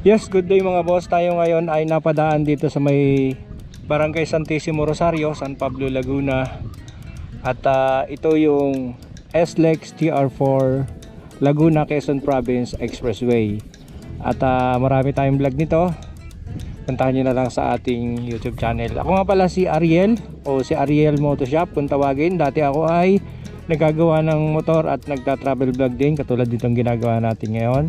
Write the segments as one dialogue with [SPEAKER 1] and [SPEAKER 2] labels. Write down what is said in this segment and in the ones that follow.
[SPEAKER 1] Yes, good day mga boss. Tayo ngayon ay napadaan dito sa may Barangay Santissimo Rosario, San Pablo, Laguna. At ah, ito yung SLEX TR4 Laguna, Quezon Province Expressway. At ah, marami tayong vlog nito. Puntahan nyo na lang sa ating YouTube channel. Ako nga pala si Ariel o si Ariel Motoshop kung tawagin. Dati ako ay nagagawa ng motor at nagta-travel vlog din katulad ditong ginagawa natin ngayon.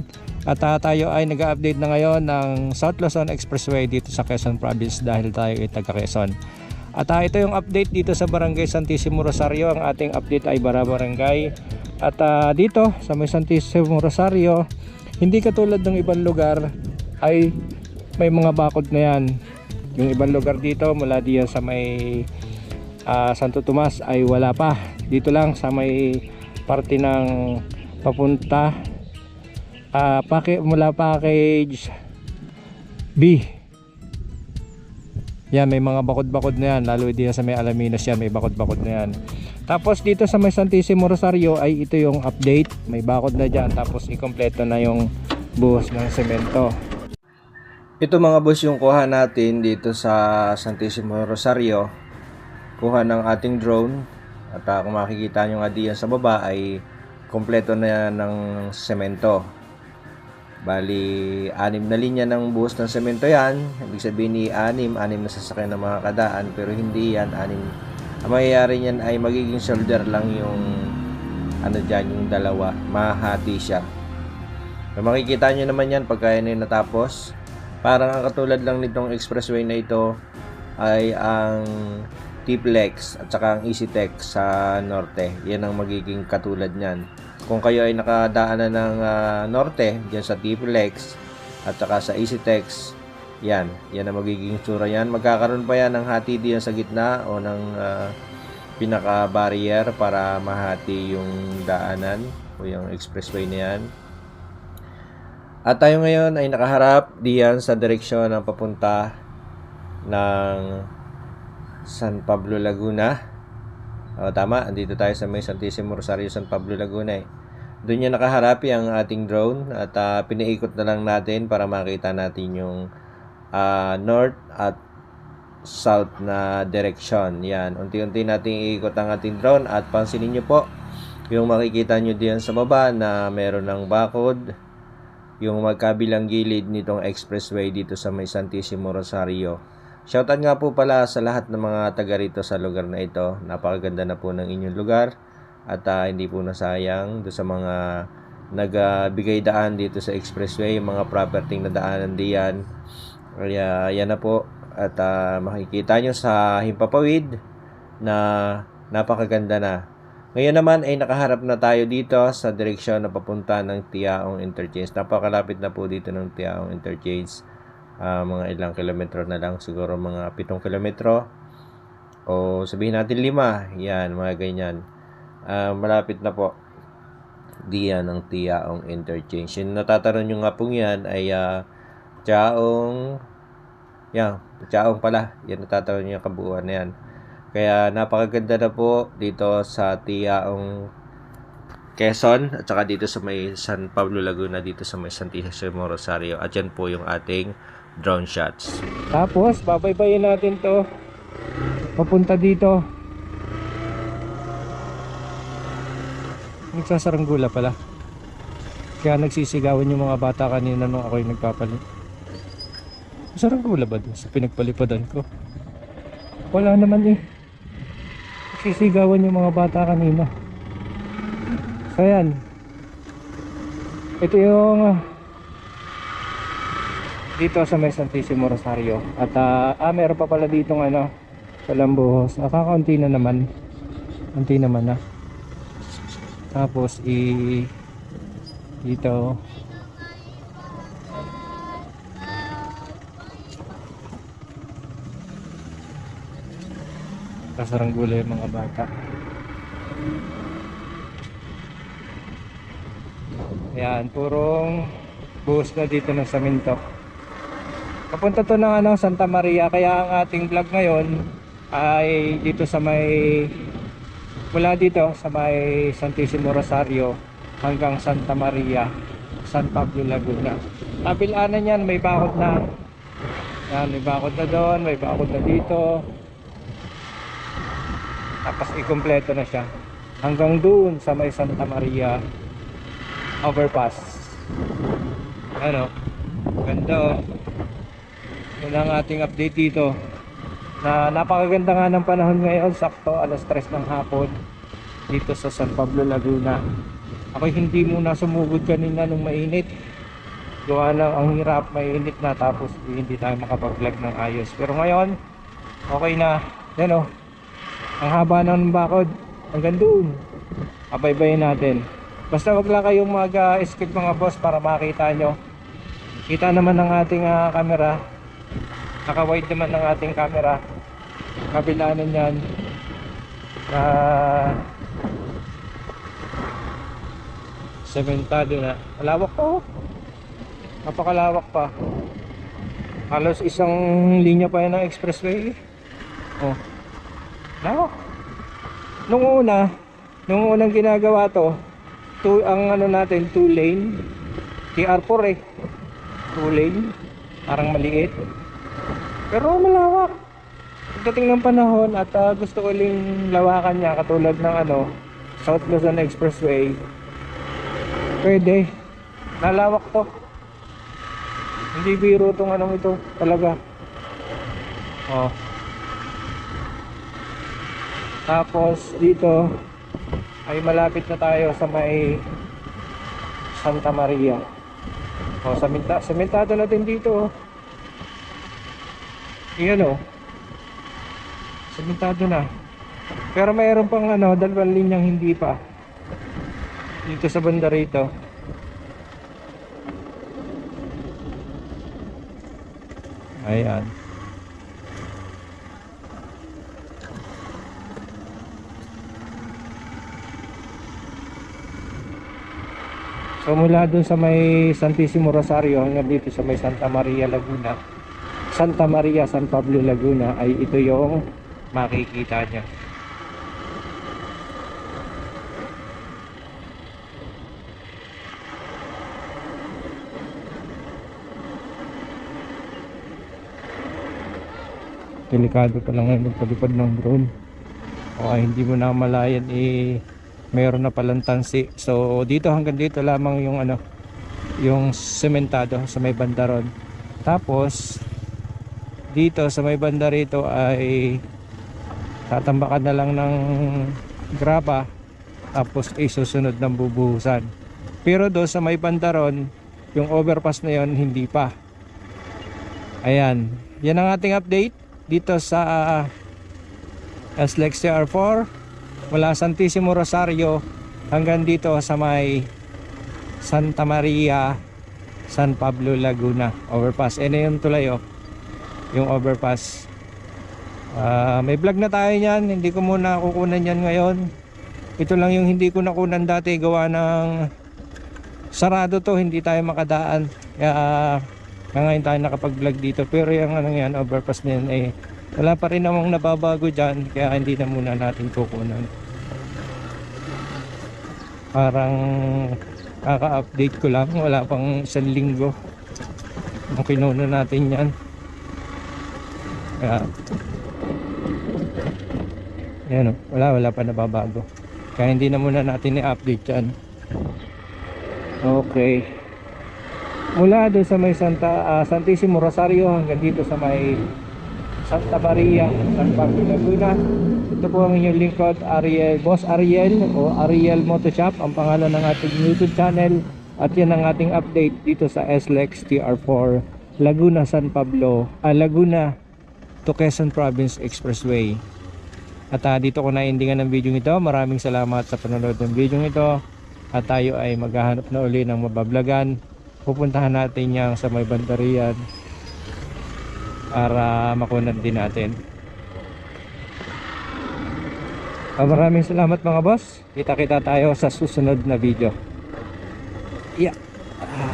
[SPEAKER 1] At ah, tayo ay nag-update na ngayon ng South Luzon Expressway dito sa Quezon Province dahil tayo ay taga Quezon. At ah, ito yung update dito sa Barangay Santissimo Rosario. Ang ating update ay Bara Barangay. At ah, dito sa may Santissimo Rosario, hindi katulad ng ibang lugar ay may mga bakod na yan. Yung ibang lugar dito mula diyan sa may ah, Santo Tomas ay wala pa. Dito lang sa may parte ng papunta ah pake, mula package B. Yan, may mga bakod-bakod na yan. Lalo diyan sa may Alaminos yan, may bakod-bakod na yan. Tapos dito sa may Santissimo Rosario ay ito yung update. May bakod na dyan. Tapos ikompleto na yung buhos ng semento. Ito mga boss yung kuha natin dito sa Santissimo Rosario. Kuha ng ating drone. At ah, kung makikita nyo nga diyan sa baba ay kompleto na ng semento. Bali, anim na linya ng buhos ng semento yan. Ibig sabihin ni anim, anim na sasakyan ng mga kadaan. Pero hindi yan, anim. Ang mangyayari niyan ay magiging shoulder lang yung ano dyan, yung dalawa. Mahati siya. Kung makikita nyo naman yan pagka yan natapos. Parang ang katulad lang nitong expressway na ito ay ang T-Flex at saka ang EasyTech sa norte. Yan ang magiging katulad niyan. Kung kayo ay nakadaanan ng ah, norte, diyan sa T-Flex at saka sa EasyTech, yan. Yan ang magiging tsura yan. Magkakaroon pa yan ng hati diyan sa gitna o ng ah, pinaka-barrier para mahati yung daanan o yung expressway na yan. At tayo ngayon ay nakaharap diyan sa direksyon ng papunta ng San Pablo Laguna. O, tama, andito tayo sa may Santissimo Rosario, San Pablo Laguna eh. Doon niya nakaharapi ang ating drone at ah, pinaikot na lang natin para makita natin yung ah, north at south na direction. Yan, unti-unti nating iikot ang ating drone at pansinin niyo po yung makikita nyo diyan sa baba na meron ng bakod yung magkabilang gilid nitong expressway dito sa may Santissimo Rosario. Shoutout nga po pala sa lahat ng mga taga rito sa lugar na ito. Napakaganda na po ng inyong lugar at ah, hindi po nasayang do sa mga nagbigay daan dito sa expressway, mga property na daanan diyan. Kaya yan na po at ah, makikita nyo sa Himpapawid na napakaganda na. Ngayon naman ay nakaharap na tayo dito sa direksyon na papunta ng Tiaong Interchange. Napakalapit na po dito ng Tiaong Interchange. Ah, mga ilang kilometro na lang, siguro mga 7 kilometro. O sabihin natin 5. Yan, mga ganyan. Ah, malapit na po. Diyan ang Tiaong Interchange. Yung natataron nyo nga pong yan ay uh, Tiaong yan, Tiaong pala. Yan natataron nyo yung kabuuan na yan. Kaya napakaganda na po dito sa Tiaong Quezon at saka dito sa may San Pablo Laguna dito sa may Santissimo Rosario at yan po yung ating drone shots. Tapos babaybayin natin to papunta dito. Nagsasaranggola pala. Kaya nagsisigawan yung mga bata kanina nung ako'y nagpapalit. Saranggola ba doon sa pinagpalipadan ko? Wala naman eh. Nagsisigawan yung mga bata kanina. So yan. Ito yung dito sa may Santissimo Rosario. At ah, ah meron pa pala dito ng ano sa Lambuhos. Nakakaunti na naman. Unti naman na. Tapos i dito kasaranggola yung mga bata. Ayan, purong buhos na dito ng saminto. Kapunta to ng ano, Santa Maria, kaya ang ating vlog ngayon ay dito sa may mula dito sa may Santissimo Rosario hanggang Santa Maria, San Pablo Laguna.
[SPEAKER 2] Kabilanan yan, may bakod na. Yan, may bakod na doon, may bakod na dito. Tapos ikumpleto na siya. Hanggang doon sa may Santa Maria overpass. Ano? Ganda oh. Yun ang ating update dito. Na napakaganda nga ng panahon ngayon, sakto alas 3 ng hapon dito sa San Pablo, Laguna. Ako hindi muna sumugod kanina nung mainit. Gawa lang ang hirap, mainit na tapos hindi tayo makapag-vlog ng ayos. Pero ngayon, okay na. Yan oh. Ang haba ng bakod. Hanggang doon. Abaybayin natin. Basta wag lang kayong mag-skip mga boss para makita nyo. Kita naman ng ating ah, camera. Naka-wide naman ng ating camera. Kabilanan yan. Na sementado na. Malawak pa oh. Napakalawak pa. Halos isang linya pa yan ng expressway. Oh. Lawak. Nung una, nung unang ginagawa to, two, ang ano natin, two lane. TR4 eh. Two lane. Parang maliit. Pero malawak. Pagdating ng panahon at ah, gusto uling lawakan niya katulad ng ano, South Luzon Expressway. Pwede. Nalawak to. Hindi biro tong anong ito talaga. Oh. Tapos dito ay malapit na tayo sa may Santa Maria. Oh, samenta, sementado na din dito. Oh. Iyan oh. Sementado na. Pero mayroon pang ano, dalawang linyang hindi pa. Dito sa banda rito. Ayan. So mula dun sa may Santissimo Rosario hanggang dito sa may Santa Maria Laguna Santa Maria San Pablo Laguna ay ito yung makikita nyo. Delikado pa lang ngayon magpalipad ng drone. O ay hindi mo na malayan eh mayroon na palang tansi. So dito hanggang dito lamang yung ano yung sementado sa may banda ron tapos dito sa may banda rito ay tatambakan na lang ng graba tapos isusunod ng bubuhusan. Pero do sa may banda ron yung overpass na yon hindi pa. Ayan. Yan ang ating update dito sa SLEX CR4 mula Santissimo Rosario hanggang dito sa may Santa Maria San Pablo Laguna. Overpass. Eh na yung tulay oh yung overpass. Ah, may vlog na tayo niyan. Hindi ko muna kukunan yan ngayon. Ito lang yung hindi ko nakunan dati. Gawa ng sarado to. Hindi tayo makadaan. Kaya kaya ngayon tayo nakapag vlog dito. Pero yung ano yan overpass na yan eh wala pa rin namang nababago dyan. Kaya hindi na muna natin kukunan. Parang kaka-update ko lang. Wala pang isang linggo. Nung kinuno natin yan kaya yan o wala wala pa nababago. Kaya hindi na muna natin i-update yan. Okay. Mula doon sa may Santa ah, Santissimo Rosario hanggang dito sa may Santa Maria San Pablo Laguna ito po ang inyong lingkod Ariel Boss Ariel o Ariel Motoshop. Ang pangalan ng ating YouTube channel at yan ang ating update dito sa SLEX TR4 Laguna San Pablo ah, Laguna to Quezon Province Expressway. At ah, dito ko na-endingan ng video ito maraming salamat sa panonood ng video ito at tayo ay maghahanap na uli ng mabablagan. Pupuntahan natin yang sa may bandarian para makunan din natin. Ah, maraming salamat mga boss. Kita kita tayo sa susunod na video. Yeah. Ah.